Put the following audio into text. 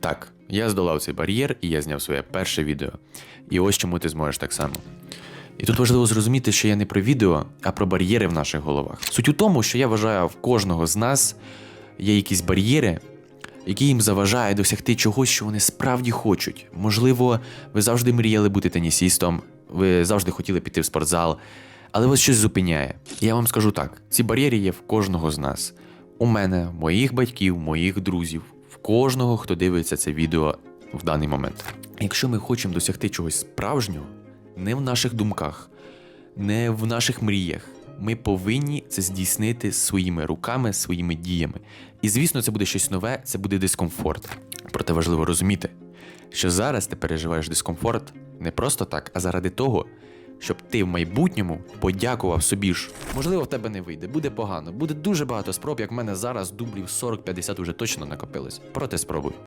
Так, я здолав цей бар'єр і я зняв своє перше відео. І ось чому ти зможеш так само. І тут важливо зрозуміти, що я не про відео, а про бар'єри в наших головах. Суть у тому, що я вважаю, в кожного з нас є якісь бар'єри, які їм заважають досягти чогось, що вони справді хочуть. Можливо, ви завжди мріяли бути тенісістом, ви завжди хотіли піти в спортзал, але вас щось зупиняє. Я вам скажу так: ці бар'єри є в кожного з нас. У мене, моїх батьків, моїх друзів, в кожного, хто дивиться це відео в даний момент. Якщо ми хочемо досягти чогось справжнього, не в наших думках, не в наших мріях. Ми повинні це здійснити своїми руками, своїми діями. І звісно, це буде щось нове, це буде дискомфорт. Проте важливо розуміти, що зараз ти переживаєш дискомфорт не просто так, а заради того, щоб ти в майбутньому подякував собі ж. Можливо, в тебе не вийде, буде погано, буде дуже багато спроб, як в мене зараз дублів 40-50 уже точно накопилось. Проте спробуй.